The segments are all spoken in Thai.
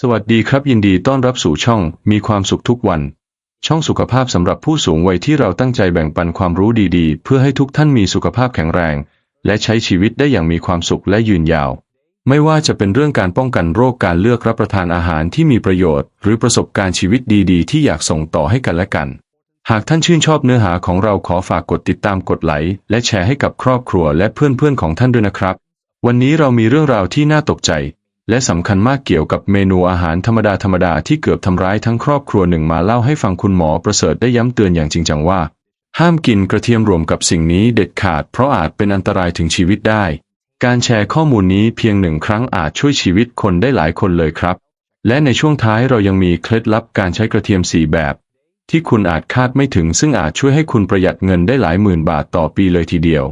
สวัสดีครับยินดีต้อนรับสู่ช่องมีความสุขทุกวัน ช่องสุขภาพสำหรับผู้สูงวัยที่เราตั้งใจแบ่งปันความรู้ดีๆ เพื่อให้ทุกท่านมีสุขภาพแข็งแรง และใช้ชีวิตได้อย่างมีความสุขและยืนยาว ไม่ว่าจะเป็นเรื่องการป้องกันโรคการเลือกรับประทานอาหารที่มีประโยชน์ หรือประสบการณ์ชีวิตดีๆ ที่อยากส่งต่อให้กันและกัน หากท่านชื่นชอบเนื้อหาของเราขอฝากกดติดตามกดไลค์และแชร์ให้กับครอบครัวและเพื่อนๆของท่านด้วยนะครับ วันนี้เรามีเรื่องราวที่น่าตกใจ และสำคัญมากเกี่ยวกับเมนูอาหารธรรมดาธรรมดาที่เกือบทำร้ายทั้งครอบครัวหนึ่งมาเล่าให้ฟังคุณหมอประเสริฐได้ย้ำเตือนอย่างจริงจังว่า ห้ามกินกระเทียมรวมกับสิ่งนี้เด็ดขาดเพราะอาจเป็นอันตรายถึงชีวิตได้ การแชร์ข้อมูลนี้เพียงหนึ่งครั้งอาจช่วยชีวิตคนได้หลายคนเลยครับ และในช่วงท้ายเรายังมีเคล็ดลับการใช้กระเทียมสี่แบบ ที่คุณอาจคาดไม่ถึง ซึ่งอาจช่วยให้คุณประหยัดเงินได้หลายหมื่นบาทต่อปีเลยทีเดียว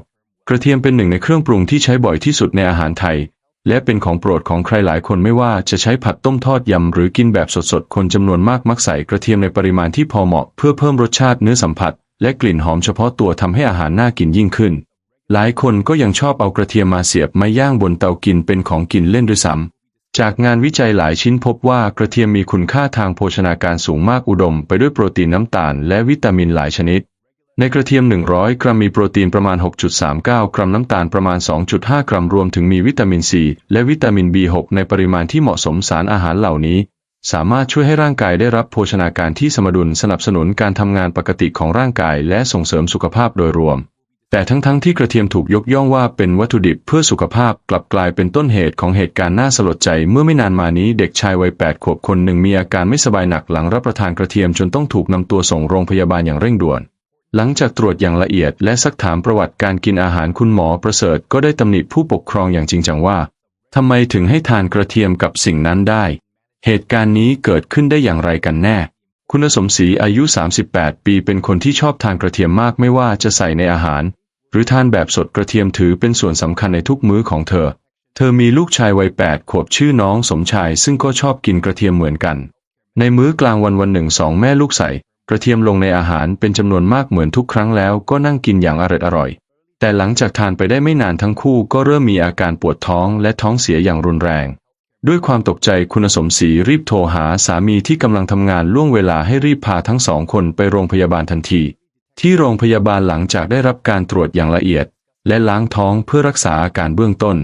กระเทียมเป็นหนึ่งในเครื่องปรุงที่ใช้บ่อยที่สุดในอาหารไทย และเป็นของโปรดของใครหลายคนไม่ว่าจะใช้ผัดต้มทอดยำหรือกินแบบสดๆ คนจำนวนมากมักใส่กระเทียมในปริมาณที่พอเหมาะเพื่อเพิ่มรสชาติเนื้อสัมผัส และกลิ่นหอมเฉพาะตัวทำให้อาหารน่ากินยิ่งขึ้น หลายคนก็ยังชอบเอากระเทียมมาเสียบไม้ย่างบนเตากินเป็นของกินเล่นด้วยซ้ำจากงานวิจัยหลายชิ้นพบว่ากระเทียมมีคุณค่าทางโภชนาการสูงมากอุดม ไปด้วยโปรตีนน้ำตาล และวิตามินหลายชนิด ในกระเทียม 100 กรัมมีโปรตีนประมาณ 6.39 กรัมน้ำตาลประมาณ 2.5 กรัมรวมถึงมีวิตามินซีและวิตามิน B6 ในปริมาณที่เหมาะสมสารอาหารเหล่านี้ สามารถช่วยให้ร่างกายได้รับโภชนาการที่สมดุลสนับสนุนการทำงานปกติของร่างกายและส่งเสริมสุขภาพโดยรวม แต่ทั้งๆที่กระเทียมถูกยกย่องว่าเป็นวัตถุดิบเพื่อสุขภาพกลับกลายเป็นต้นเหตุของเหตุการณ์น่าสลดใจ เมื่อไม่นานมานี้เด็กชายวัย8ขวบคนหนึ่งมีอาการไม่สบายหนักหลังรับประทานกระเทียมจนต้องถูกนำตัวส่งโรงพยาบาลอย่างเร่งด่วน หลังจากตรวจอย่างละเอียดและซักถามประวัติการกินอาหารคุณหมอประเสริฐก็ได้ตำหนิผู้ปกครองอย่างจริงจังว่าทำไมถึงให้ทานกระเทียมกับสิ่งนั้นได้ เหตุการณ์นี้เกิดขึ้นได้อย่างไรกันแน่ คุณสมศรีอายุ 38 ปีเป็นคนที่ชอบทานกระเทียมมากไม่ว่าจะใส่ในอาหาร หรือทานแบบสดกระเทียมถือเป็นส่วนสำคัญในทุกมื้อของเธอ เธอมีลูกชายวัย 8 ขวบชื่อน้องสมชาย ซึ่งก็ชอบกินกระเทียมเหมือนกัน ในมื้อกลางวันวันหนึ่งสองแม่ลูกใส่ กระเทียมลงในอาหารเป็นจำนวนมากเหมือนทุกครั้งแล้วก็นั่งกินอย่างอร่อยอร่อย แต่หลังจากทานไปได้ไม่นานทั้งคู่ก็เริ่มมีอาการปวดท้องและท้องเสียอย่างรุนแรง ด้วยความตกใจคุณสมศรีรีบโทรหาสามีที่กำลังทำงานล่วงเวลาให้รีบพาทั้งสองคนไปโรงพยาบาลทันที ที่โรงพยาบาลหลังจากได้รับการตรวจอย่างละเอียด และล้างท้องเพื่อรักษาอาการเบื้องต้น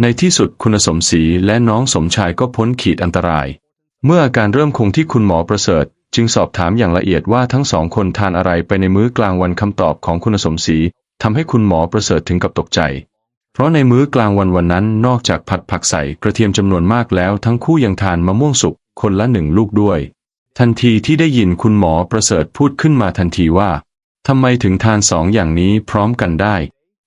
ในที่สุดคุณสมศรีและน้องสมชายก็พ้นขีดอันตรายเมื่ออาการเริ่มคงที่คุณหมอประเสริฐ จึงสอบถามอย่างละเอียดว่าทั้งสองคนทานอะไรไปในมื้อกลางวันคำตอบของคุณสมศรีทำให้คุณหมอประเสริฐถึงกับตกใจ เพราะในมื้อกลางวันวันนั้นนอกจากผัดผักใส่กระเทียมจำนวนมากแล้ว ทั้งคู่ยังทานมะม่วงสุกคนละหนึ่งลูกด้วย ทันทีที่ได้ยินคุณหมอประเสริฐพูดขึ้นมาทันทีว่าทำไมถึงทานสองอย่างนี้พร้อมกันได้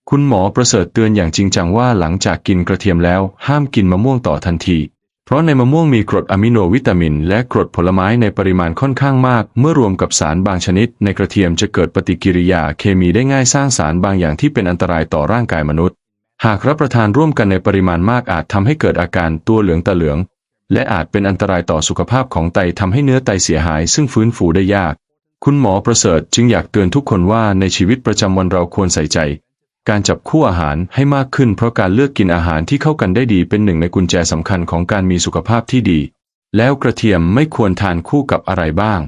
คุณหมอประเสริฐเตือนอย่างจริงจังว่าหลังจากกินกระเทียมแล้วห้ามกินมะม่วงต่อทันที เพราะในมะม่วงมีกรดอะมิโนวิตามิน และกรดผลไม้ในปริมาณค่อนข้างมาก เมื่อรวมกับสารบางชนิด ในกระเทียมจะเกิดปฏิกิริยาเคมีได้ง่ายสร้างสารบางอย่างที่เป็นอันตรายต่อร่างกายมนุษย์ หากรับประทานร่วมกันในปริมาณมากอาจทำให้เกิดอาการตัวเหลืองตาเหลือง และอาจเป็นอันตรายต่อสุขภาพของไตทำให้เนื้อไตเสียหาย ซึ่งฟื้นฟูได้ยาก คุณหมอประเสริฐจึงอยากเตือนทุกคนว่าในชีวิตประจำวันเราควรใส่ใจ การจับคู่อาหารให้มากขึ้นเพราะการเลือกกินอาหารที่เข้ากันได้ดีเป็นหนึ่งในกุญแจสำคัญของการมีสุขภาพที่ดี แล้วกระเทียมไม่ควรทานคู่กับอะไรบ้าง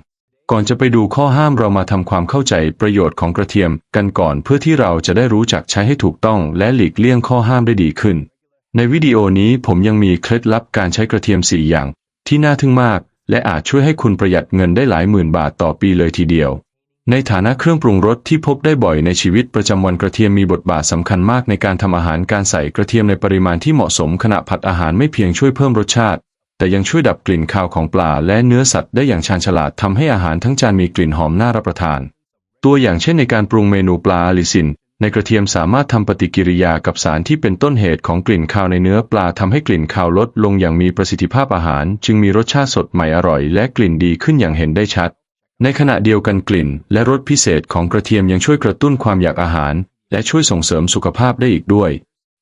ก่อนจะไปดูข้อห้ามเรามาทำความเข้าใจประโยชน์ของกระเทียมกันก่อนเพื่อที่เราจะได้รู้จักใช้ให้ถูกต้องและหลีกเลี่ยงข้อห้ามได้ดีขึ้น ในวิดีโอนี้ผมยังมีเคล็ดลับการใช้กระเทียม4อย่าง ที่น่าทึ่งมาก และอาจช่วยให้คุณประหยัดเงินได้หลายหมื่นบาทต่อปีเลยทีเดียว ในฐานะเครื่องปรุงรสที่พบได้บ่อยในชีวิตประจำวันกระเทียมมีบทบาทสำคัญมากในการทำอาหารการใส่กระเทียมในปริมาณที่เหมาะสมขณะผัดอาหารไม่เพียงช่วยเพิ่มรสชาติ แต่ยังช่วยดับกลิ่นคาวของปลาและเนื้อสัตว์ได้อย่างชาญฉลาดทำให้อาหารทั้งจานมีกลิ่นหอมน่ารับประทาน ตัวอย่างเช่นในการปรุงเมนูปลาอลิซิน ในกระเทียมสามารถทำปฏิกิริยากับสารที่เป็นต้นเหตุของกลิ่นคาวในเนื้อปลาทำให้กลิ่นคาวลดลงอย่างมีประสิทธิภาพอาหาร จึงมีรสชาติสดใหม่อร่อย และกลิ่นดีขึ้นอย่างเห็นได้ชัด ในขณะเดียวกันกลิ่น และรสพิเศษของกระเทียมยังช่วยกระตุ้นความอยากอาหาร และช่วยส่งเสริมสุขภาพได้อีกด้วย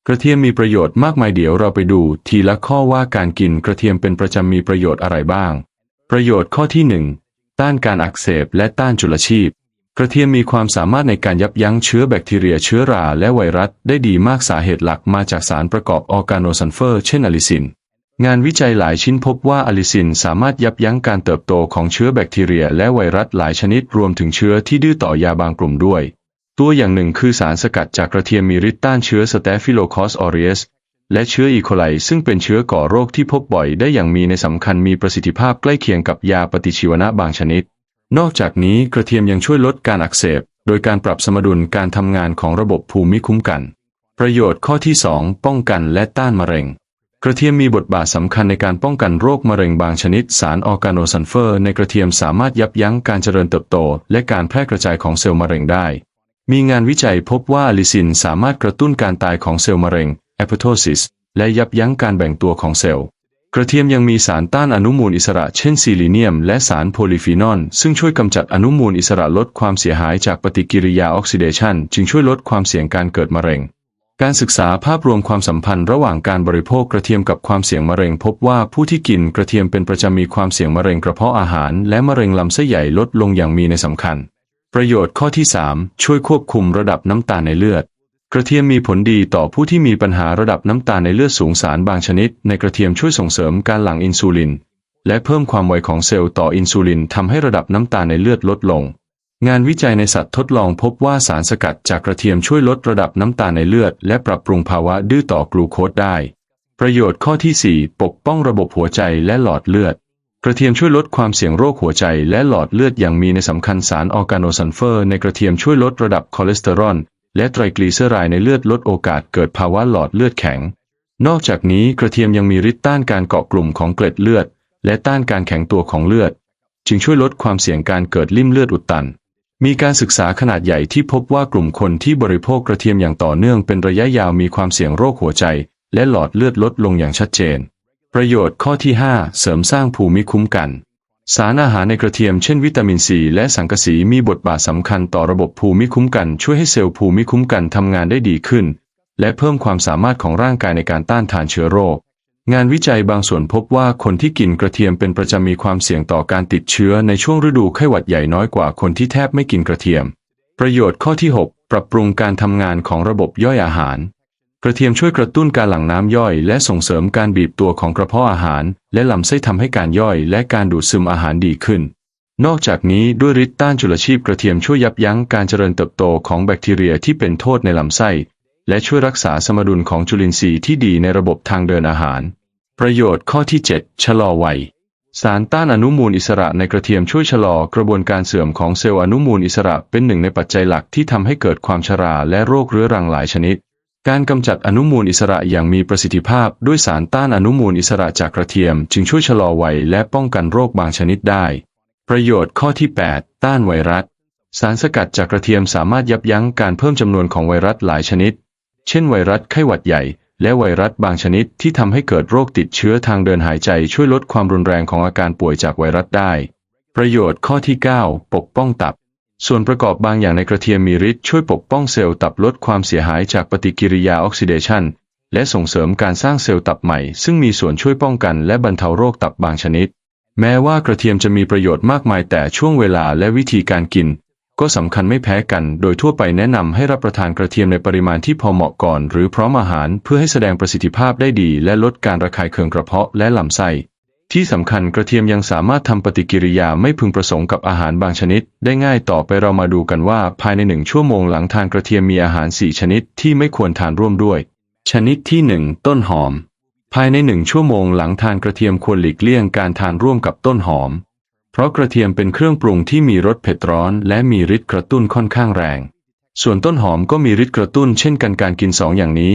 กระเทียมมีประโยชน์มากมายเดี๋ยวเราไปดูทีละข้อว่าการกินกระเทียมเป็นประจำมีประโยชน์อะไรบ้าง ประโยชน์ข้อที่หนึ่งต้านการอักเสบและต้านจุลชีพ กระเทียมมีความสามารถในการยับยั้งเชื้อแบคทีเรียเชื้อราและไวรัสได้ดีมากสาเหตุหลักมาจากสารประกอบออร์แกโนซัลเฟอร์ เช่นอะลิซิน งานวิจัยหลายชิ้นพบว่าอะลิซินสามารถยับยั้งการเติบโตของเชื้อแบคทีเรีย และไวรัสหลายชนิดรวมถึงเชื้อที่ดื้อต่อยาบางกลุ่มด้วย ตัวอย่างหนึ่งคือสารสกัดจากกระเทียมมีฤทธิ์ต้านเชื้อ Staphylococcus aureus และเชื้ออีโคไลซึ่งเป็นเชื้อก่อโรคที่พบบ่อยได้อย่างมีในสำคัญมีประสิทธิภาพใกล้เคียงกับยาปฏิชีวนะบางชนิด นอกจากนี้กระเทียมยังช่วยลดการอักเสบ โดยการปรับสมดุลการทำงานของระบบภูมิคุ้มกัน ประโยชน์ข้อที่ 2 ป้องกันและต้านมะเร็ง กระเทียมมีบทบาทสำคัญในการป้องกันโรคมะเร็งบางชนิด สารออร์แกโนซัลเฟอร์ ในกระเทียมสามารถยับยั้งการเจริญเติบโต และการแพร่กระจายของเซลล์มะเร็งได้ มีงานวิจัยพบว่าลิซินสามารถกระตุ้นการตายของเซลล์มะเร็ง apoptosis และยับยั้งการแบ่งตัวของเซลล์ กระเทียมยังมีสารต้านอนุมูลอิสระเช่นซีลีเนียม และสารโพลีฟีนอลซึ่งช่วยกำจัดอนุมูลอิสระลดความเสียหายจากปฏิกิริยาออกซิเดชันจึงช่วยลดความเสี่ยงการเกิดมะเร็ง การศึกษาภาพรวมความสัมพันธ์ระหว่างการบริโภคกระเทียมกับความเสี่ยงมะเร็งพบว่าผู้ที่กินกระเทียมเป็นประจำมีความเสี่ยงมะเร็งกระเพาะอาหาร และมะเร็งลำไส้ใหญ่ลดลงอย่างมีในสำคัญ ประโยชน์ข้อที่ 3 ช่วยควบคุมระดับน้ำตาลในเลือด กระเทียมมีผลดีต่อผู้ที่มีปัญหาระดับน้ำตาลในเลือดสูงสารบางชนิด ในกระเทียมช่วยส่งเสริมการหลั่งอินซูลิน และเพิ่มความไวของเซลล์ต่ออินซูลินทำให้ระดับน้ำตาลในเลือดลดลง งานวิจัยในสัตว์ทดลองพบว่าสารสกัดจากกระเทียมช่วยลดระดับน้ำตาลในเลือด และปรับปรุงภาวะดื้อต่อกลูโคสได้ ประโยชน์ข้อที่ 4 ปกป้องระบบหัวใจและหลอดเลือด กระเทียมช่วยลดความเสี่ยงโรคหัวใจและหลอดเลือดอย่างมีในสำคัญสารออร์แกโนซัลเฟอร์ ในกระเทียมช่วยลดระดับคอเลสเตอรอลและไตรกลีเซอไรด์ในเลือดลดโอกาสเกิดภาวะหลอดเลือดแข็ง นอกจากนี้กระเทียมยังมีฤทธิ์ต้านการเกาะกลุ่มของเกล็ดเลือด และต้านการแข็งตัวของเลือด จึงช่วยลดความเสี่ยงการเกิดลิ่มเลือดอุดตัน มีการศึกษาขนาดใหญ่ที่พบว่ากลุ่มคนที่บริโภคกระเทียมอย่างต่อเนื่องเป็นระยะยาวมีความเสี่ยงโรคหัวใจ และหลอดเลือดลดลงอย่างชัดเจน ประโยชน์ข้อที่ 5 เสริมสร้างภูมิคุ้มกัน สารอาหารในกระเทียมเช่นวิตามินซีและสังกะสีมีบทบาทสำคัญต่อระบบภูมิคุ้มกัน ช่วยให้เซลล์ภูมิคุ้มกันทำงานได้ดีขึ้น และเพิ่มความสามารถของร่างกายในการต้านทานเชื้อโรค งานวิจัยบางส่วนพบว่าคนที่กินกระเทียมเป็นประจำมีความเสี่ยงต่อการติดเชื้อในช่วงฤดูไข้หวัดใหญ่น้อยกว่าคนที่แทบไม่กินกระเทียม ประโยชน์ข้อที่ 6 ปรับปรุงการทำงานของระบบย่อยอาหาร กระเทียมช่วยกระตุ้นการหลั่งน้ำย่อย และส่งเสริมการบีบตัวของกระเพาะอาหาร และลำไส้ทำให้การย่อย และการดูดซึมอาหารดีขึ้น นอกจากนี้ด้วยฤทธิ์ต้านจุลชีพกระเทียมช่วยยับยั้งการเจริญเติบโตของแบคทีเรียที่เป็นโทษในลำไส้ และช่วยรักษาสมดุลของจุลินทรีย์ที่ดีในระบบทางเดินอาหาร ประโยชน์ข้อที่ 7 ชะลอวัย สารต้านอนุมูลอิสระในกระเทียมช่วยชะลอกระบวนการเสื่อมของเซลล์อนุมูลอิสระเป็นหนึ่งในปัจจัยหลักที่ทำให้เกิดความชราและโรคเรื้อรังหลายชนิด การกำจัดอนุมูลอิสระอย่างมีประสิทธิภาพด้วยสารต้านอนุมูลอิสระจากกระเทียม จึงช่วยชะลอวัยและป้องกันโรคบางชนิดได้ ประโยชน์ข้อที่ 8 ต้านไวรัสสารสกัดจากกระเทียมสามารถยับยั้งการเพิ่มจำนวนของไวรัสหลายชนิด เช่นไวรัสไข้หวัดใหญ่ และไวรัสบางชนิดที่ทำให้เกิดโรคติดเชื้อทางเดินหายใจช่วยลดความรุนแรงของอาการป่วยจากไวรัสได้ ประโยชน์ข้อที่ 9 ปกป้องตับ ส่วนประกอบบางอย่างในกระเทียมมีฤทธิ์ช่วยปกป้องเซลล์ตับลดความเสียหายจากปฏิกิริยาออกซิเดชันและส่งเสริมการสร้างเซลล์ตับใหม่ ซึ่งมีส่วนช่วยป้องกันและบรรเทาโรคตับบางชนิด แม้ว่ากระเทียมจะมีประโยชน์มากมายแต่ช่วงเวลาและวิธีการกิน ก็สำคัญไม่แพ้กัน โดยทั่วไปแนะนำให้รับประทานกระเทียมในปริมาณที่พอเหมาะก่อน หรือพร้อมอาหารเพื่อให้แสดงประสิทธิภาพได้ดี และลดการระคายเคืองกระเพาะและลำไส้ที่สำคัญกระเทียมยังสามารถทำปฏิกิริยาไม่พึงประสงค์กับอาหารบางชนิด ได้ง่ายต่อไปเรามาดูกันว่าภายในหนึ่งชั่วโมงหลังทานกระเทียมมีอาหาร 4 ชนิดที่ไม่ควรทานร่วมด้วย ชนิดที่ 1 ต้นหอม ภายในหนึ่งชั่วโมงหลังทานกระเทียมควรหลีกเลี่ยงการทานร่วมกับต้นหอม ราะกระเทียมเป็นเครื่องปรุงที่มีรสเผ็ดร้อนและมีฤทธิ์กระตุ้นค่อนข้างแรง ส่วนต้นหอมก็มีฤทธิ์กระตุ้นเช่นกันการกินสองอย่างนี้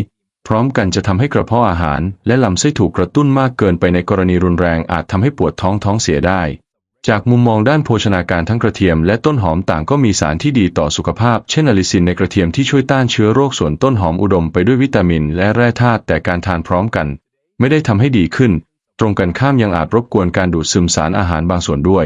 พร้อมกันจะทำให้กระเพาะอาหาร และลำไส้ถูกกระตุ้นมากเกินไปในกรณีรุนแรงอาจทำให้ปวดท้องท้องเสียได้ จากมุมมองด้านโภชนาการทั้งกระเทียมและต้นหอมต่างก็มีสารที่ดีต่อสุขภาพ เช่นอลิซินในกระเทียมที่ช่วยต้านเชื้อโรคส่วนต้นหอมอุดมไปด้วยวิตามิน และแร่ธาตุแต่การทานพร้อมกัน ไม่ได้ทำให้ดีขึ้น ตรงกันข้ามยังอาจรบกวนการดูดซึมสารอาหารบางส่วนด้วย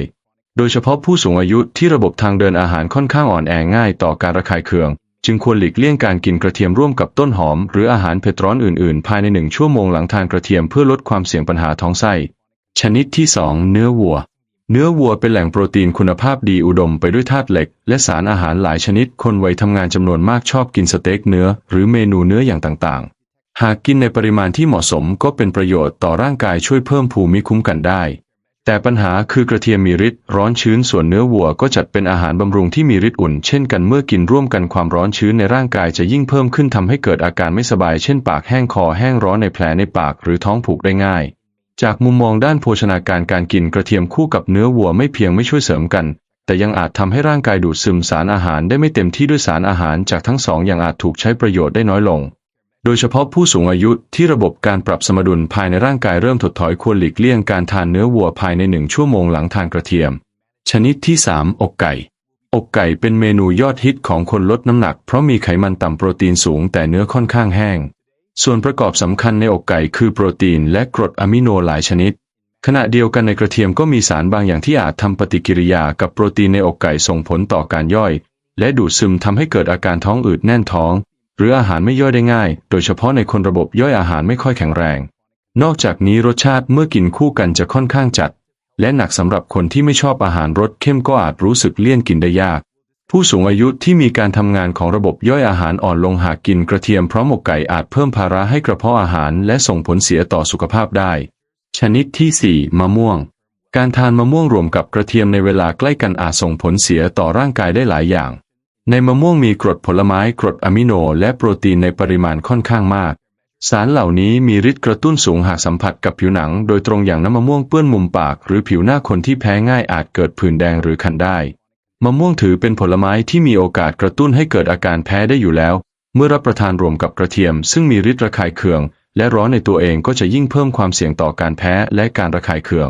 โดยเฉพาะผู้สูงอายุที่ระบบทางเดินอาหารค่อนข้างอ่อนแอง่ายต่อการระคายเคือง จึงควรหลีกเลี่ยงการกินกระเทียมร่วมกับต้นหอม หรืออาหารเผ็ดร้อนอื่นๆ ภายในหนึ่งชั่วโมงหลังทานกระเทียมเพื่อลดความเสี่ยงปัญหาท้องไส้ ชนิดที่ 2 เนื้อวัวเนื้อวัวเป็นแหล่งโปรตีนคุณภาพดีอุดมไปด้วยธาตุเหล็ก และสารอาหารหลายชนิด คนวัยทำงานจำนวนมากชอบกินสเต็กเนื้อ หรือเมนูเนื้ออย่างต่างๆ หากกินในปริมาณที่เหมาะสมก็เป็นประโยชน์ต่อร่างกายช่วยเพิ่มภูมิคุ้มกันได้ แต่ปัญหาคือกระเทียมมีฤทธิ์ร้อนชื้นส่วนเนื้อวัวก็จัดเป็นอาหารบำรุงที่มีฤทธิ์อุ่นเช่นกันเมื่อกินร่วมกันความร้อนชื้นในร่างกายจะยิ่งเพิ่มขึ้นทำให้เกิดอาการไม่สบายเช่นปากแห้งคอแห้งร้อนในแผลในปากหรือท้องผูกได้ง่าย จากมุมมองด้านโภชนาการการกินกระเทียมคู่กับเนื้อวัวไม่เพียงไม่ช่วยเสริมกันแต่ยังอาจทำให้ร่างกายดูดซึมสารอาหารได้ไม่เต็มที่ด้วยสารอาหารจากทั้งสองอย่างอาจถูกใช้ประโยชน์ได้น้อยลง โดยเฉพาะผู้สูงอายุที่ระบบการปรับสมดุลภายในร่างกายเริ่มถดถอยควรหลีกเลี่ยงการทานเนื้อวัวภายในหนึ่งชั่วโมงหลังทานกระเทียม ชนิดที่ 3 อกไก่อกไก่เป็นเมนูยอดฮิตของคนลดน้ำหนัก เพราะมีไขมันต่ำโปรตีนสูงแต่เนื้อค่อนข้างแห้ง ส่วนประกอบสำคัญในอกไก่คือโปรตีนและกรดอะมิโนหลายชนิด ขณะเดียวกันในกระเทียมก็มีสารบางอย่างที่อาจทำปฏิกิริยากับโปรตีนในอกไก่ส่งผลต่อการย่อย และดูดซึมทำให้เกิดอาการท้องอืดแน่นท้อง หรืออาหารไม่ย่อยได้ง่าย โดยเฉพาะในคนระบบย่อยอาหารไม่ค่อยแข็งแรง นอกจากนี้รสชาติเมื่อกินคู่กันจะค่อนข้างจัด และหนักสำหรับคนที่ไม่ชอบอาหารรสเข้มก็อาจรู้สึกเลี่ยนกินได้ยาก ผู้สูงอายุที่มีการทำงานของระบบย่อยอาหารอ่อนลงหากกินกระเทียมพราะหมกไก่อาจเพิ่มภาระให้กระเพาะอาหารและส่งผลเสียต่อสุขภาพได้ ชนิดที่ 4 มะม่วง การทานมะม่วงรวมกับกระเทียมในเวลาใกล้กันอาจส่งผลเสียต่อร่างกายได้หลายอย่าง ในมะม่วงมีกรดผลไม้กรดอะมิโน และโปรตีนในปริมาณค่อนข้างมาก สารเหล่านี้มีฤทธิ์กระตุ้นสูงหากสัมผัสกับผิวหนัง โดยตรงอย่างน้ำมะม่วงเปื้อนมุมปาก หรือผิวหน้าคนที่แพ้ง่ายอาจเกิดผื่นแดงหรือคันได้ มะม่วงถือเป็นผลไม้ที่มีโอกาสกระตุ้นให้เกิดอาการแพ้ได้อยู่แล้ว เมื่อรับประทานรวมกับกระเทียม ซึ่งมีฤทธิ์ระคายเคือง และร้อนในตัวเองก็จะยิ่งเพิ่มความเสี่ยงต่อการแพ้และการระคายเคือง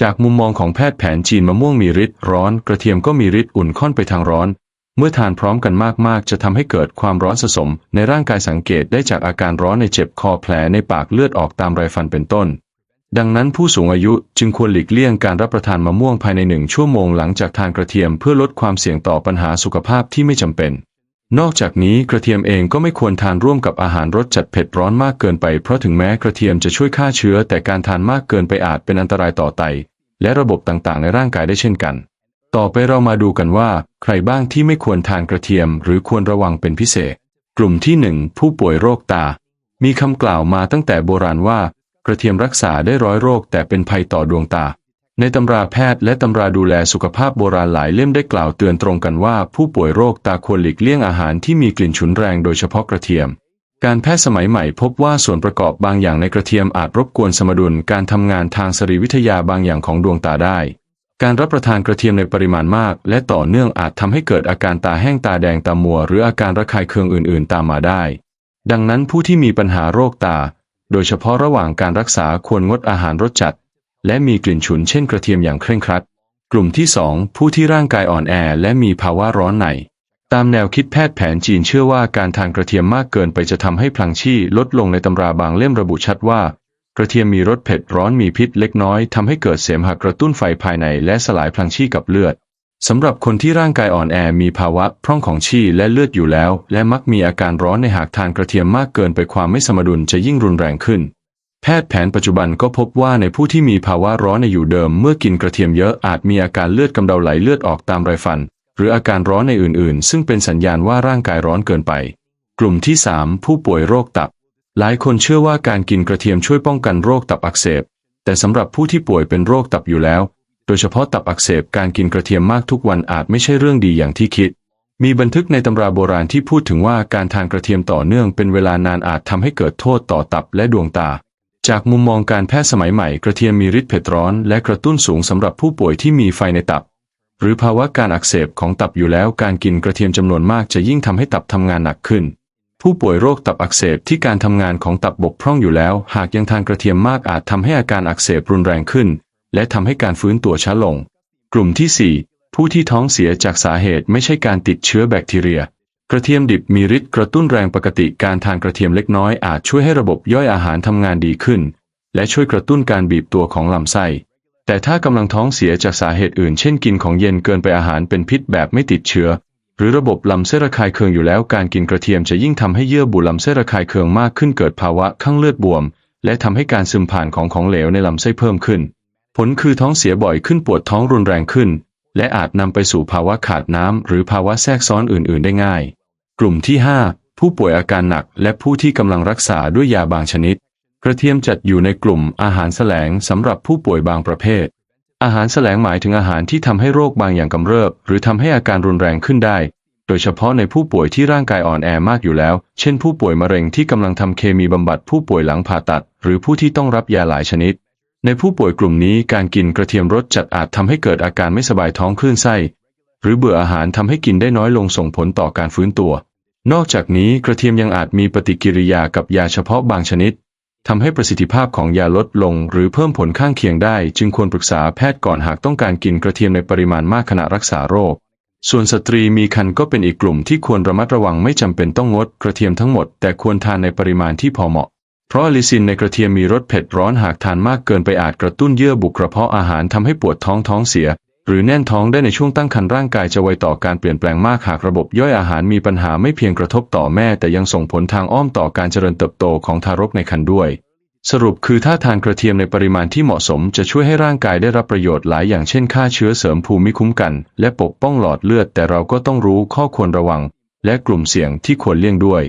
จากมุมมองของแพทย์แผนจีนมะม่วงมีฤทธิ์ร้อน กระเทียมก็มีฤทธิ์อุ่นค่อนไปทางร้อน เมื่อทานพร้อมกันมากๆ จะทำให้เกิดความร้อนสะสม ในร่างกายสังเกตได้จากอาการร้อนในเจ็บคอแผลในปากเลือดออกตามไรฟันเป็นต้น ดังนั้นผู้สูงอายุจึงควรหลีกเลี่ยงการรับประทานมะม่วงภายในหนึ่งชั่วโมงหลังจากทานกระเทียมเพื่อลดความเสี่ยงต่อปัญหาสุขภาพที่ไม่จำเป็นนอกจากนี้กระเทียมเองก็ไม่ควรทานร่วมกับอาหารรสจัดเผ็ดร้อนมากเกินไปเพราะถึงแม้กระเทียมจะช่วยฆ่าเชื้อ แต่การทานมากเกินไปอาจเป็นอันตรายต่อไต และระบบต่างๆ ในร่างกายได้เช่นกัน ต่อไปเรามาดูกันว่า ใครบ้างที่ไม่ควรทานกระเทียม หรือควรระวังเป็นพิเศษ กลุ่มที่หนึ่งผู้ป่วยโรคตา มีคำกล่าวมาตั้งแต่โบราณว่า กระเทียมรักษาได้ร้อยโรค แต่เป็นภัยต่อดวงตา ในตำราแพทย์และตำราดูแลสุขภาพโบราณหลายเล่มได้กล่าวเตือนตรงกันว่า ผู้ป่วยโรคตาควรหลีกเลี่ยงอาหารที่มีกลิ่นฉุนแรงโดยเฉพาะกระเทียมการแพทย์สมัยใหม่พบว่าส่วนประกอบบางอย่างในกระเทียมอาจรบกวนสมดุลการทำงานทางสรีวิทยาบางอย่างของดวงตาได้ การรับประทานกระเทียมในปริมาณมาก และต่อเนื่องอาจทำให้เกิดอาการตาแห้งตาแดงตามัว หรืออาการระคายเคืองอื่น ๆ ตามมาได้ ดังนั้นผู้ที่มีปัญหาโรคตา โดยเฉพาะระหว่างการรักษาควรงดอาหารรสจัด และมีกลิ่นฉุนเช่นกระเทียมอย่างเคร่งครัด กลุ่มที่ 2 ผู้ที่ร่างกายอ่อนแอและมีภาวะร้อนในตามแนวคิดแพทย์แผนจีนเชื่อว่าการทานกระเทียมมากเกินไปจะทำให้พลังชีลดลงในตำราบางเล่มระบุชัดว่า กระเทียมมีรสเผ็ดร้อนมีพิษเล็กน้อยทำให้เกิดเสมหะกระตุ้นไฟภายในและสลายพลังชีกับเลือดสำหรับคนที่ร่างกายอ่อนแอมีภาวะพร่องของชีและเลือดอยู่แล้ว และมักมีอาการร้อนในหากทานกระเทียมมากเกินไปความไม่สมดุลจะยิ่งรุนแรงขึ้น แพทย์แผนปัจจุบันก็พบว่าในผู้ที่มีภาวะร้อนในอยู่เดิม เมื่อกินกระเทียมเยอะอาจมีอาการเลือดกำเดาไหลเลือดออกตามไรฟัน หรืออาการร้อนในอื่นๆ ซึ่งเป็นสัญญาณว่าร่างกายร้อนเกินไป กลุ่มที่ 3 ผู้ป่วยโรคตับ หลายคนเชื่อว่าการกินกระเทียมช่วยป้องกันโรคตับอักเสบ แต่สำหรับผู้ที่ป่วยเป็นโรคตับอยู่แล้ว โดยเฉพาะตับอักเสบการกินกระเทียมมากทุกวันอาจไม่ใช่เรื่องดีอย่างที่คิด มีบันทึกในตำราโบราณที่พูดถึงว่าการทานกระเทียมต่อเนื่องเป็นเวลานานอาจทำให้เกิดโทษต่อตับและดวงตา จากมุมมองการแพทย์สมัยใหม่กระเทียมมีฤทธิ์เผ็ดร้อนและกระตุ้นสูงสำหรับผู้ป่วยที่มีไฟในตับ หรือภาวะการอักเสบของตับอยู่แล้วการกินกระเทียมจำนวนมากจะยิ่งทำให้ตับทำงานหนักขึ้น ผู้ป่วยโรคตับอักเสบที่การทำงานของตับบกพร่องอยู่แล้ว หากยังทานกระเทียมมากอาจทำให้อาการอักเสบรุนแรงขึ้น และทำให้การฟื้นตัวช้าลง กลุ่มที่ 4 ผู้ที่ท้องเสียจากสาเหตุไม่ใช่การติดเชื้อแบคทีเรีย กระเทียมดิบมีฤทธิ์กระตุ้นแรงปกติการทานกระเทียมเล็กน้อยอาจช่วยให้ระบบย่อยอาหารทำงานดีขึ้น และช่วยกระตุ้นการบีบตัวของลำไส้ แต่ถ้ากำลังท้องเสียจากสาเหตุอื่น เช่นกินของเย็นเกินไปอาหารเป็นพิษแบบไม่ติดเชื้อ หรือระบบลำไส้นระคายเคืองอยู่แล้วการกินกระเทียมจะยิ่งทำให้เยื่อบุลำไส้นระคายเคืองมากขึ้นเกิดภาวะข้างเลือดบวม และทำให้การซึมผ่านของของเหลวในลำไส้เพิ่มขึ้น ผลคือท้องเสียบ่อยขึ้นปวดท้องรุนแรงขึ้น และอาจนำไปสู่ภาวะขาดน้ำหรือภาวะแทรกซ้อนอื่น ๆ ได้ง่าย กลุ่มที่ 5 ผู้ป่วยอาการหนัก และผู้ที่กำลังรักษาด้วยยาบางชนิด กระเทียมจัดอยู่ในกลุ่มอาหารแสลงสำหรับผู้ป่วยบางประเภท อาหารแสลงหมายถึงอาหารที่ทำให้โรคบางอย่างกำเริบ หรือทำให้อาการรุนแรงขึ้นได้ โดยเฉพาะในผู้ป่วยที่ร่างกายอ่อนแอมากอยู่แล้ว เช่นผู้ป่วยมะเร็งที่กำลังทำเคมีบำบัดผู้ป่วยหลังผ่าตัด หรือผู้ที่ต้องรับยาหลายชนิด ในผู้ป่วยกลุ่มนี้การกินกระเทียมรสจัดอาจทำให้เกิดอาการไม่สบายท้องคลื่นไส้ หรือเบื่ออาหารทำให้กินได้น้อยลงส่งผลต่อการฟื้นตัว นอกจากนี้กระเทียมยังอาจมีปฏิกิริยากับยาเฉพาะบางชนิด ทำให้ประสิทธิภาพของยาลดลง หรือเพิ่มผลข้างเคียงได้ จึงควรปรึกษาแพทย์ก่อนหากต้องการกินกระเทียมในปริมาณมากขณะรักษาโรค ส่วนสตรีมีครรภ์ก็เป็นอีกกลุ่มที่ควรระมัดระวังไม่จำเป็นต้องงดกระเทียมทั้งหมด แต่ควรทานในปริมาณที่พอเหมาะเพราะอลิซินในกระเทียมมีรสเผ็ดร้อนหากทานมากเกินไปอาจกระตุ้นเยื่อบุกระเพาะอาหารทำให้ปวดท้องท้องเสีย หรือแน่นท้องได้ในช่วงตั้งครรภ์ร่างกายจะไวต่อการเปลี่ยนแปลงมากหากระบบย่อยอาหารมีปัญหาไม่เพียงกระทบต่อแม่ แต่ยังส่งผลทางอ้อมต่อการเจริญเติบโตของทารกในครรภ์ด้วย สรุปคือถ้าทานกระเทียมในปริมาณที่เหมาะสม จะช่วยให้ร่างกายได้รับประโยชน์หลายอย่างเช่นฆ่าเชื้อเสริมภูมิคุ้มกัน และปกป้องหลอดเลือด แต่เราก็ต้องรู้ข้อควรระวัง และกลุ่มเสี่ยงที่ควรเลี่ยงด้วย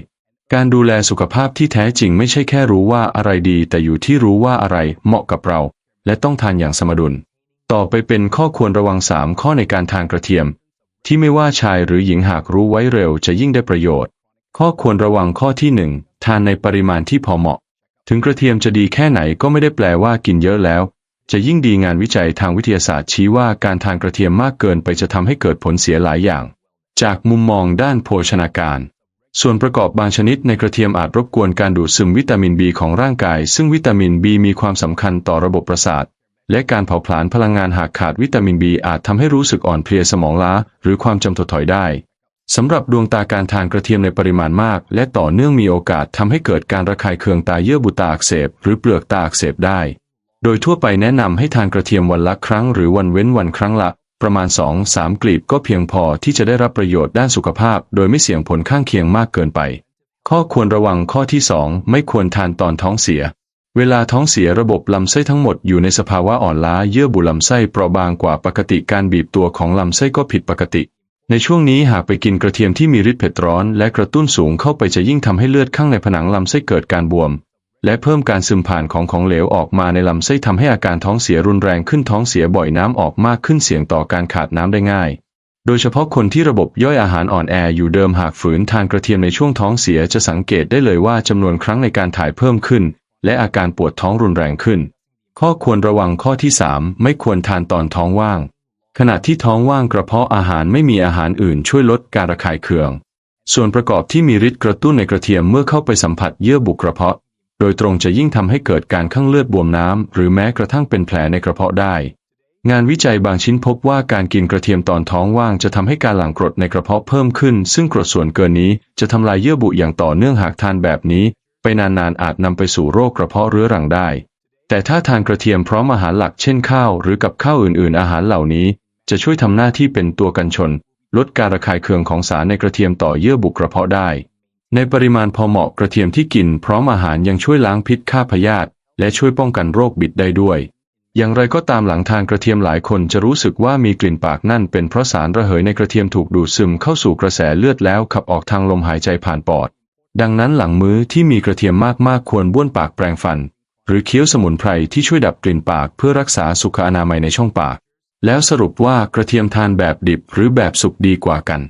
การดูแลสุขภาพที่แท้จริงไม่ใช่แค่รู้ว่าอะไรดี แต่อยู่ที่รู้ว่าอะไรเหมาะกับเรา และต้องทานอย่างสมดุล ต่อไปเป็นข้อควรระวัง3ข้อในการทานกระเทียม ที่ไม่ว่าชายหรือหญิงหากรู้ไว้เร็วจะยิ่งได้ประโยชน์ ข้อควรระวังข้อที่1ทานในปริมาณที่พอเหมาะ ถึงกระเทียมจะดีแค่ไหนก็ไม่ได้แปลว่ากินเยอะแล้ว จะยิ่งดีงานวิจัยทางวิทยาศาสตร์ชี้ว่าการทานกระเทียมมากเกินไปจะทำให้เกิดผลเสียหลายอย่าง จากมุมมองด้านโภชนาการ ส่วนประกอบบางชนิดในกระเทียมอาจรบกวนการดูดซึมวิตามินบีของร่างกาย ซึ่งวิตามินบีมีความสำคัญต่อระบบประสาท และการเผาผลาญพลังงานหากขาดวิตามินบีอาจทำให้รู้สึกอ่อนเพลียสมองล้า หรือความจำถดถอยได้สำหรับดวงตาการทานกระเทียมในปริมาณมาก และต่อเนื่องมีโอกาสทำให้เกิดการระคายเคืองตาเยื่อบุตาอักเสบ หรือเปลือกตาอักเสบได้ โดยทั่วไปแนะนำให้ทานกระเทียมวันละครั้ง หรือวันเว้นวันครั้งละ ประมาณ 2-3 กลีบก็เพียงพอที่จะได้รับประโยชน์ด้านสุขภาพ โดยไม่เสี่ยงผลข้างเคียงมากเกินไป ข้อควรระวังข้อที่ 2 ไม่ควรทานตอนท้องเสีย เวลาท้องเสียระบบลำไส้ทั้งหมดอยู่ในสภาวะอ่อนล้าเยื่อบุลำไส้เปราะบางกว่าปกติการบีบตัวของลำไส้ก็ผิดปกติ ในช่วงนี้หากไปกินกระเทียมที่มีฤทธิ์เผ็ดร้อนและกระตุ้นสูงเข้าไปจะยิ่งทำให้เลือดข้างในผนังลำไส้เกิดการบวม และเพิ่มการซึมผ่านของของเหลวออกมาในลำไส้ทำให้อาการท้องเสียรุนแรงขึ้นท้องเสียบ่อยน้ำออกมากขึ้นเสี่ยงต่อการขาดน้ำได้ง่าย โดยเฉพาะคนที่ระบบย่อยอาหารอ่อนแออยู่เดิมหากฝืนทานกระเทียมในช่วงท้องเสียจะสังเกตได้เลยว่าจำนวนครั้งในการถ่ายเพิ่มขึ้น และอาการปวดท้องรุนแรงขึ้น ข้อควรระวังข้อที่ 3 ไม่ควรทานตอนท้องว่าง ขณะที่ท้องว่างกระเพาะอาหารไม่มีอาหารอื่นช่วยลดการระคายเคือง ส่วนประกอบที่มีฤทธิ์กระตุ้นในกระเทียมเมื่อเข้าไปสัมผัสเยื่อบุกระเพาะ โดยตรงจะยิ่งทำให้เกิดการข้างเลือดบวมน้ำหรือแม้กระทั่งเป็นแผลในกระเพาะได้ งานวิจัยบางชิ้นพบว่าการกินกระเทียมตอนท้องว่างจะทำให้การหลั่งกรดในกระเพาะเพิ่มขึ้น ซึ่งกรดส่วนเกินนี้จะทำลายเยื่อบุอย่างต่อเนื่องหากทานแบบนี้ ไปนานๆอาจนำไปสู่โรคกระเพาะเรื้อรังได้ แต่ถ้าทานกระเทียมพร้อมอาหารหลักเช่นข้าวหรือกับข้าวอื่นๆ อาหารเหล่านี้ จะช่วยทำหน้าที่เป็นตัวกันชน ลดการระคายเคืองของสารในกระเทียมต่อเยื่อบุกระเพาะได้ ในปริมาณพอเหมาะกระเทียมที่กิน พร้อมอาหารยังช่วยล้างพิษฆ่าพยาธิและช่วยป้องกันโรคบิดได้ด้วย อย่างไรก็ตามหลังทานกระเทียมหลายคนจะรู้สึกว่ามีกลิ่นปากนั่นเป็นเพราะสารระเหยในกระเทียมถูกดูดซึมเข้าสู่กระแสเลือดแล้วขับออกทางลมหายใจผ่านปอด ดังนั้นหลังมื้อที่มีกระเทียมมากๆ ควรบ้วนปากแปรงฟัน หรือเคี้ยวสมุนไพรที่ช่วยดับกลิ่นปากเพื่อรักษาสุขอนามัยในช่องปาก แล้วสรุปว่ากระเทียมทานแบบดิบหรือแบบสุกดีกว่ากัน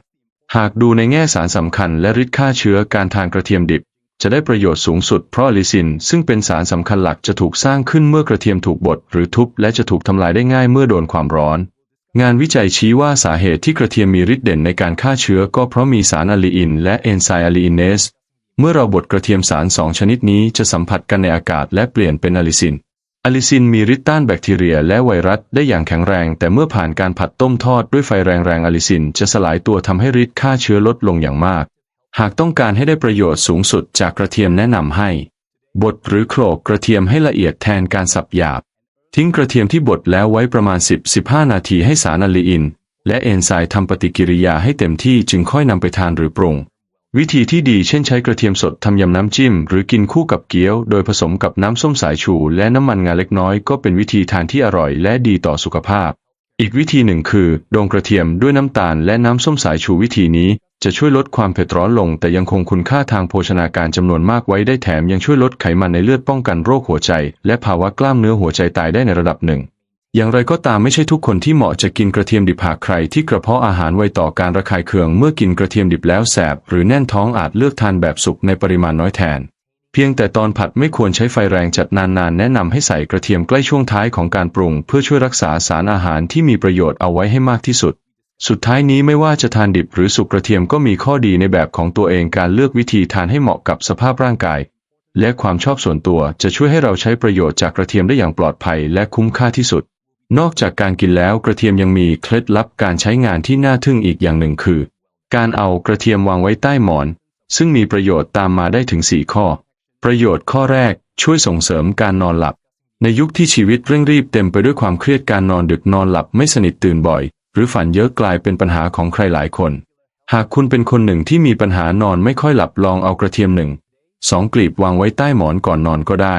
หากดูในแง่สารสำคัญและฤทธิ์ฆ่าเชื้อการทานกระเทียมดิบ จะได้ประโยชน์สูงสุดเพราะลิซิน ซึ่งเป็นสารสำคัญหลักจะถูกสร้างขึ้นเมื่อกระเทียมถูกบดหรือทุบและจะถูกทำลายได้ง่ายเมื่อโดนความร้อนงานวิจัยชี้ว่าสาเหตุที่กระเทียมมีฤทธิ์เด่นในการฆ่าเชื้อก็เพราะมีสารอะลีอินและเอนไซม์อะลีอินเนส เมื่อเราบดกระเทียมสารสองชนิดนี้จะสัมผัสกันในอากาศและเปลี่ยนเป็นอะลิซินอะลิซินมีฤทธิ์ต้านแบคทีเรียและไวรัสได้อย่างแข็งแรง แต่เมื่อผ่านการผัดต้มทอดด้วยไฟแรงๆอะลิซินจะสลายตัวทำให้ฤทธิ์ฆ่าเชื้อลดลงอย่างมาก หากต้องการให้ได้ประโยชน์สูงสุดจากกระเทียมแนะนำให้ บดหรือโขลกกระเทียมให้ละเอียดแทนการสับหยาบ ทิ้งกระเทียมที่บดแล้วไว้ประมาณ 10-15 นาทีให้สารอะลีอิน และเอนไซม์ทำปฏิกิริยาให้เต็มที่จึงค่อยนำไปทานหรือปรุง วิธีที่ดีเช่นใช้กระเทียมสดทำยำน้ำจิ้ม หรือกินคู่กับเกี๊ยว โดยผสมกับน้ำส้มสายชู และน้ำมันงาเล็กน้อยก็เป็นวิธีทานที่อร่อยและดีต่อสุขภาพ อีกวิธีหนึ่งคือดองกระเทียมด้วยน้ำตาลและน้ำส้มสายชูวิธีนี้ จะช่วยลดความเผ็ดร้อนลง แต่ยังคงคุณค่าทางโภชนาการจำนวนมากไว้ได้แถมยังช่วยลดไขมันในเลือดป้องกันโรคหัวใจ และภาวะกล้ามเนื้อหัวใจตายได้ในระดับหนึ่ง อย่างไรก็ตามไม่ใช่ทุกคนที่เหมาะจะกินกระเทียมดิบหากใครที่กระเพาะอาหารไวต่อการระคายเคืองเมื่อกินกระเทียมดิบแล้วแสบ หรือแน่นท้องอาจเลือกทานแบบสุกในปริมาณน้อยแทน เพียงแต่ตอนผัดไม่ควรใช้ไฟแรงจัดนานๆ แนะนำให้ใส่กระเทียมใกล้ช่วงท้ายของการปรุง เพื่อช่วยรักษาสารอาหารที่มีประโยชน์เอาไว้ให้มากที่สุด สุดท้ายนี้ไม่ว่าจะทานดิบหรือสุกกระเทียมก็มีข้อดีในแบบของตัวเองการเลือกวิธีทานให้เหมาะกับสภาพร่างกายและความชอบส่วนตัวจะช่วยให้เราใช้ประโยชน์จากกระเทียมได้อย่างปลอดภัยและคุ้มค่าที่สุด นอกจากการกินแล้วกระเทียมยังมีเคล็ดลับการใช้งานที่น่าทึ่งอีกอย่างหนึ่งคือ การเอากระเทียมวางไว้ใต้หมอน ซึ่งมีประโยชน์ตามมาได้ถึง 4 ข้อ ประโยชน์ข้อแรกช่วยส่งเสริมการนอนหลับ ในยุคที่ชีวิตเร่งรีบเต็มไปด้วยความเครียดการนอนดึกนอนหลับไม่สนิทตื่นบ่อย หรือฝันเยอะกลายเป็นปัญหาของใครหลายคน หากคุณเป็นคนหนึ่งที่มีปัญหานอนไม่ค่อยหลับลองเอากระเทียมหนึ่งสองกลีบวางไว้ใต้หมอนก่อนนอนก็ได้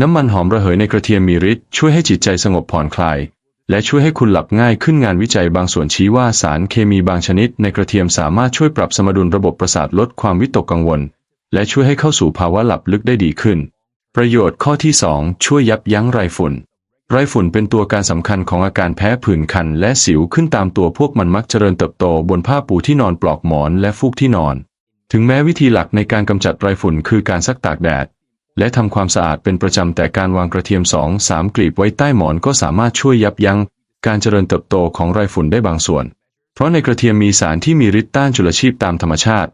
น้ำมันหอมระเหยในกระเทียมมีฤทธิ์ช่วยให้จิตใจสงบผ่อนคลาย และช่วยให้คุณหลับง่ายขึ้นงานวิจัยบางส่วนชี้ว่าสารเคมีบางชนิด ในกระเทียมสามารถช่วยปรับสมดุลระบบประสาทลดความวิตกกังวล และช่วยให้เข้าสู่ภาวะหลับลึกได้ดีขึ้น ประโยชน์ข้อที่ 2 ช่วยยับยั้งไรฝุ่น ไรฝุ่นเป็นตัวการสำคัญของอาการแพ้ผื่นคัน และสิวขึ้นตามตัวพวกมันมักเจริญเติบโตบนผ้าปูที่นอนปลอกหมอนและฟูกที่นอน ถึงแม้วิธีหลักในการกำจัดไรฝุ่นคือการซักตากแดด และทำความสะอาดเป็นประจำแต่การวางกระเทียมสองสามกลีบไว้ใต้หมอนก็สามารถช่วยยับยั้งการเจริญเติบโตของไรฝุ่นได้บางส่วน เพราะในกระเทียมมีสารที่มีฤทธิ์ต้านจุลชีพตามธรรมชาติ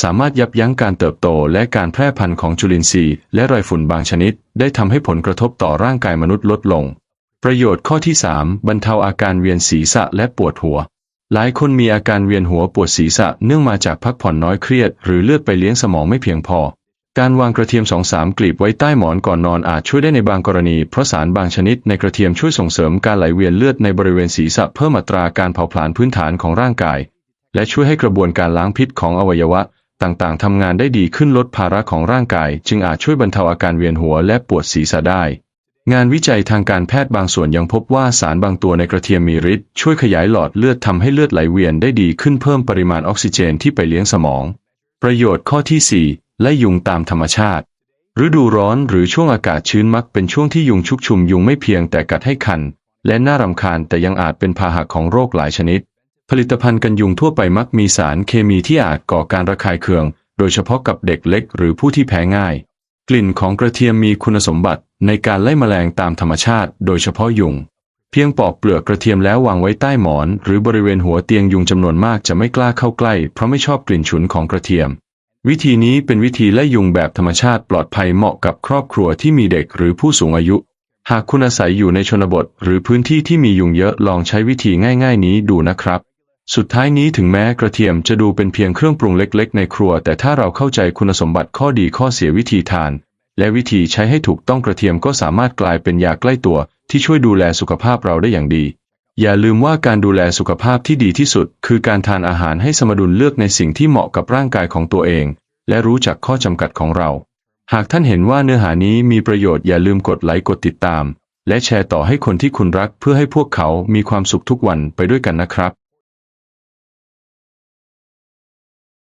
สามารถยับยั้งการเติบโตและการแพร่พันธุ์ของจุลินทรีย์ และไรฝุ่นบางชนิด ได้ทำให้ผลกระทบต่อร่างกายมนุษย์ลดลง ประโยชน์ข้อที่ 3 บรรเทาอาการเวียนศีรษะและปวดหัว หลายคนมีอาการเวียนหัวปวดศีรษะเนื่องมาจากพักผ่อนน้อยเครียด หรือเลือดไปเลี้ยงสมองไม่เพียงพอ การวางกระเทียมสองสามกลีบไว้ใต้หมอนก่อนนอนอาจช่วยได้ในบางกรณี เพราะสารบางชนิดในกระเทียมช่วยส่งเสริมการไหลเวียนเลือดในบริเวณศีรษะเพิ่มอัตราการเผาผลาญพื้นฐานของร่างกาย และช่วยให้กระบวนการล้างพิษของอวัยวะ ต่างๆทำงานได้ดีขึ้นลดภาระของร่างกาย จึงอาจช่วยบรรเทาอาการเวียนหัวและปวดศีรษะได้ งานวิจัยทางการแพทย์บางส่วนยังพบว่าสารบางตัวในกระเทียมมีฤทธิ์ช่วยขยายหลอดเลือดทำให้เลือดไหลเวียนได้ดีขึ้นเพิ่มปริมาณออกซิเจนที่ไปเลี้ยงสมอง ประโยชน์ข้อที่ 4และยุงตามธรรมชาติ ฤดูร้อนหรือช่วงอากาศชื้นมักเป็นช่วงที่ยุงชุกชุมยุงไม่เพียงแต่กัดให้คัน และน่ารำคาญแต่ยังอาจเป็นพาหะของโรคหลายชนิด ผลิตภัณฑ์กันยุงทั่วไปมักมีสารเคมีที่อาจก่อการระคายเคือง โดยเฉพาะกับเด็กเล็กหรือผู้ที่แพ้ง่าย กลิ่นของกระเทียมมีคุณสมบัติในการไล่แมลงตามธรรมชาติ โดยเฉพาะยุงเพียงปอกเปลือกกระเทียมแล้ววางไว้ใต้หมอน หรือบริเวณหัวเตียงยุงจำนวนมากจะไม่กล้าเข้าใกล้ เพราะไม่ชอบกลิ่นฉุนของกระเทียม วิธีนี้เป็นวิธีไล่ยุงแบบธรรมชาติปลอดภัยเหมาะกับครอบครัวที่มีเด็กหรือผู้สูงอายุ หากคุณอาศัยอยู่ในชนบท หรือพื้นที่ที่มียุงเยอะลองใช้วิธีง่าย ๆ นี้ดูนะครับ สุดท้ายนี้ถึงแม้กระเทียมจะดูเป็นเพียงเครื่องปรุงเล็ก ๆ ในครัว แต่ถ้าเราเข้าใจคุณสมบัติข้อดีข้อเสียวิธีทาน และวิธีใช้ให้ถูกต้องกระเทียมก็สามารถกลายเป็นยาใกล้ตัว ที่ช่วยดูแลสุขภาพเราได้อย่างดี อย่าลืมว่าการดูแลสุขภาพที่ดีที่สุด คือการทานอาหารให้สมดุลเลือกในสิ่งที่เหมาะกับร่างกายของตัวเอง และรู้จักข้อจำกัดของเรา หากท่านเห็นว่าเนื้อหานี้มีประโยชน์อย่าลืมกดไลค์กดติดตาม และแชร์ต่อให้คนที่คุณรักเพื่อให้พวกเขามีความสุขทุกวันไปด้วยกันนะครับ